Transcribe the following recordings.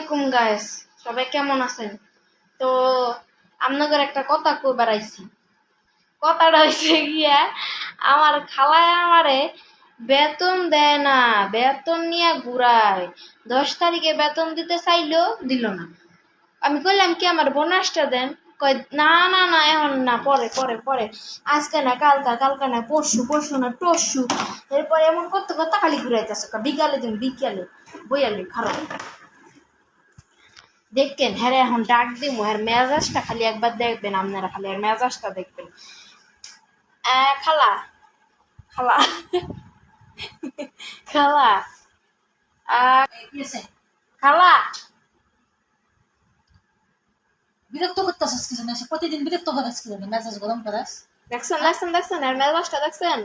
আলাইকুম গাইস সবাই কেমন আছেন? তো আপনাদের একটা কথা কই বেড়াইছি কথাটা হয়েছে গিয়া, আমার খালায় আমারে বেতন দেয় না, বেতন নিয়ে ঘুরায়। দশ তারিখে বেতন দিতে চাইলেও দিল না। আমি কইলাম কি, আমার বোনাসটা দেন। কয়, না না না, এখন না, পরে পরে পরে। আজকে না, কালকা কালকা না, পরশু পরশু না টরশু এরপরে এমন করতে করতে খালি ঘুরাইতেছে। বিকালে দিন, বিকালে, বইয়ালে, খারাপ। দেখবেন হ্যাঁ এখন ডাক দিব হ্যাঁ মেজাজটা খালি একবার দেখবেন আপনারা খালি আর মেজাজটা দেখবেন। খালা খালা খালা খালা। বিরক্ত করতেছিস কিছু না প্রতিদিন বিরক্ত করাস কি জানি মেজাজ গরম করাস দেখছেন দেখছেন দেখছেন আর মেজাজটা দেখছেন?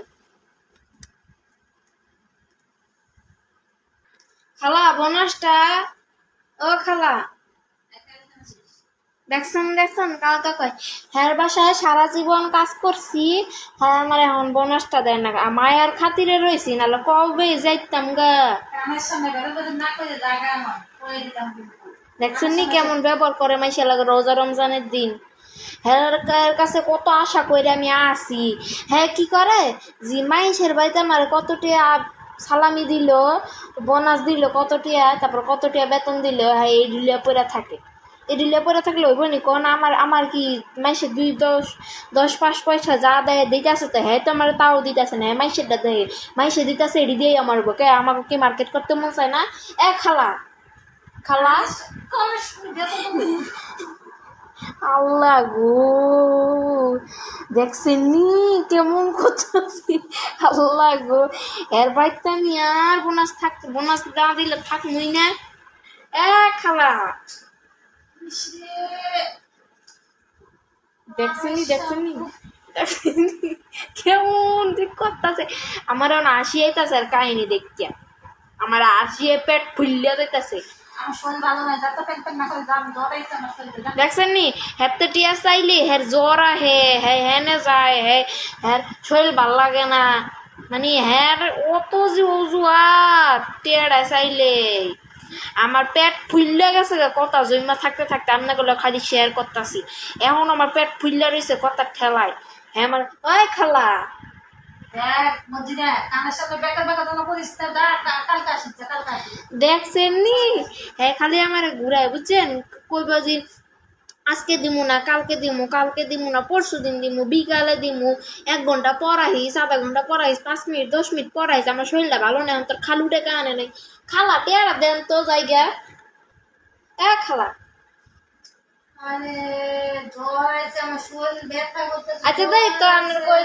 খালা বোনাসটা ও খালা দেখছেন দেখছেন? কালকে কয় হ্যার বাসায় সারা জীবন কাজ করছি হ্যাঁ আমার এখন বোনাসটা দেয় না। মায়ার খাতিরে রয়েছি নাহলে কবে যাইতাম গা। দেখছেন নি কেমন ব্যবহার করে মাইসা লাগে রোজা রমজানের দিন? হ্যার কাছে কত আশা করে আমি আসি? হ্যাঁ কি করে? যে মাইসের বাড়িতে আমার কত টিয়া সালামি দিল বোনাস দিল কতটিয়া তারপর কতটিয়া বেতন দিল হ্যাঁ এই ডিলিয়া পরে থাকে। এই ডিলিয়া পরে থাকলে হইব নি? কোন আমার আমার কি মাইসের দুই দশ দশ পাঁচ পয়সা যা দেয় দিতেছে তো হ্যাঁ তো আমার তাও দিতেছে না হ্যাঁ মাইসেরটা দেয়, মাইসে দিতেছে এটি দিয়েই আমার কে আমাকে কি মার্কেট করতে মন চায় না? এ খালা খালা। আল্লাহ গো, দেখছেন নি কেমন করতেছি? আল্লাহ গো, এর বাড়িতে আমি আর বোনাস থাকতে বোনাস না দিলে থাকবই না। এ খালা। দেখছেন দেখছেন? কেমন করতেছে। আমার এখন আসি আইতাছে আর কাহিনী দেখিয়া। আমার আসিয়ে পেট শরীরে জানো? দেখছেন নি টিয়া চাইলে হের জ্বর আহে হে হেনে যায় হে হের শরীর ভালো লাগে না। মানে হের অত যে অজুহাত টেড়া চাইলে। আমার পেট ফুললে গেছে কথা জমা থাকতে থাকতে আমি গুলো খালি শেয়ার করতেছি। এখন আমার পেট ফুললে রয়েছে কথা খেলায় হ্যাঁ আমার ওই খেলা। দেখছেন নি হ্যাঁ খালি আমার ঘুরায় বুঝছেন? কইবা যে আজকে দিমু না কালকে দিমু কালকে দিমু না পরশু দিন দিমু বিকালে দিমু এক ঘণ্টা পড়াইস আধা ঘণ্টা পড়াইস পাঁচ মিনিট দশ মিনিট পড়াইস আমার শরীরটা ভালো না তোর খালু ডেকে আনে নাই। খালা পেয়ারা দেন তো জায়গা। এ খালা। আরে আমার শরীর ব্যথা করতেছে আচ্ছা তাই তো আমার কই